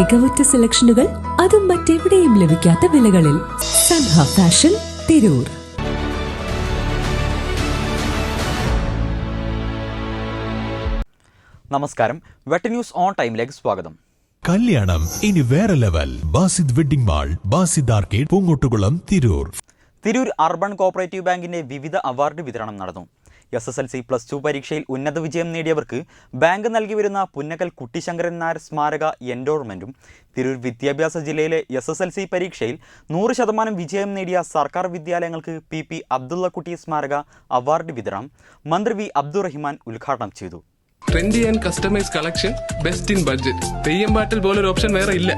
മികവുറ്റ സെലക്ഷനുകൾ അതും മറ്റെവിടെയും ലഭിക്കാത്ത വിലകളിൽ സൻഹ ഫാഷൻ തിരൂർ. നമസ്കാരം. വെട്ട ന്യൂസ് ഓൺ ടൈമിലേക്ക് സ്വാഗതം. കല്യാണം ഇനി വേറെ level. Basid wedding mall Basid arcade Poongottukulam Tirur. Tirur urban cooperative ബാങ്കിന്റെ വിവിധ അവാർഡ് വിതരണം നടന്നു. S S L C plus two പരീക്ഷയിൽ ഉന്നത വിജയം നേടിയവർക്ക് ബാങ്ക് നൽകി വരുന്ന പുന്നക്കൽ കുട്ടിശങ്കരൻ നായർ സ്മാരക എൻഡോർമെന്റും തിരൂർ വിദ്യാഭ്യാസ ജില്ലയിലെ എസ് എസ് എൽ സി പരീക്ഷയിൽ നൂറ് ശതമാനം വിജയം നേടിയ സർക്കാർ വിദ്യാലയങ്ങൾക്ക് പി പി അബ്ദുള്ളക്കുട്ടി സ്മാരക അവാർഡ് വിതരണം മന്ത്രി വി അബ്ദുറഹിമാൻ ഉദ്ഘാടനം ചെയ്തു. Trendy and customise collection best in budget Theyyam പാട്ടിൽ പോലൊരു ഓപ്ഷൻ വേറെ ഇല്ല.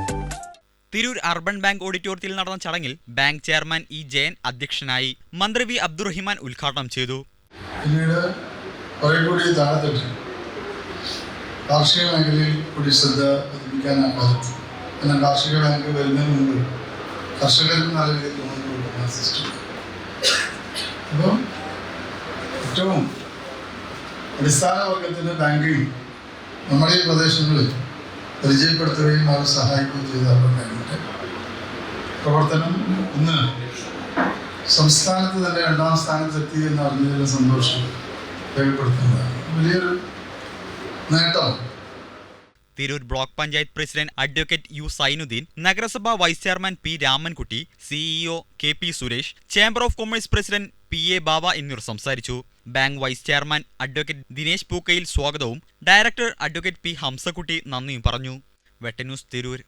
തിരൂർ അർബൻ ബാങ്ക് ഓഡിറ്റോറിയത്തിൽ നടന്ന ചടങ്ങിൽ ബാങ്ക് ചെയർമാൻ ഇ ജയൻ അധ്യക്ഷനായി മന്ത്രി വി അബ്ദുറഹിമാൻ ഉദ്ഘാടനം ചെയ്തു. പിന്നീട് കുറെ കൂടി താഴെത്തട്ടി കാർഷിക മേഖലയിൽ കൂടി ശ്രദ്ധ പതിപ്പിക്കാനാകാതെ എന്നാൽ കാർഷിക ബാങ്ക് വരുന്നതിന് മുമ്പ് കർഷകർക്ക് നല്ല രീതിയിൽ ലോൺ കൊടുക്കുന്ന സിസ്റ്റം അപ്പം ഏറ്റവും അടിസ്ഥാന വർഗത്തിന്റെ ബാങ്കിങ് നമ്മുടെ ഈ പ്രദേശങ്ങളിൽ പരിചയപ്പെടുത്തുകയും അവർ സഹായിക്കുകയും ചെയ്ത അവരുടെ പ്രവർത്തനം ഇന്ന് സംസ്ഥാനത്ത് തന്നെ രണ്ടാം സ്ഥാനത്തെത്തി എന്ന് അറിഞ്ഞതിന് സന്തോഷം രേഖപ്പെടുത്തുന്നതാണ്. വലിയൊരു നേട്ടം. Tirur block panchayat president advocate U Zainudheen നഗരസഭാ vice chairman P Ramankutty CEO K P Suresh chamber of commerce president P A Baba എന്നിവർ സംസാരിച്ചു. Bank vice chairman advocate Dinesh Pookkayil സ്വാഗതവും ഡയറക്ടർ അഡ്വക്കേറ്റ് പി ഹംസക്കുട്ടി നന്ദിയും പറഞ്ഞു. വെട്ടന്യൂസ് തിരൂർ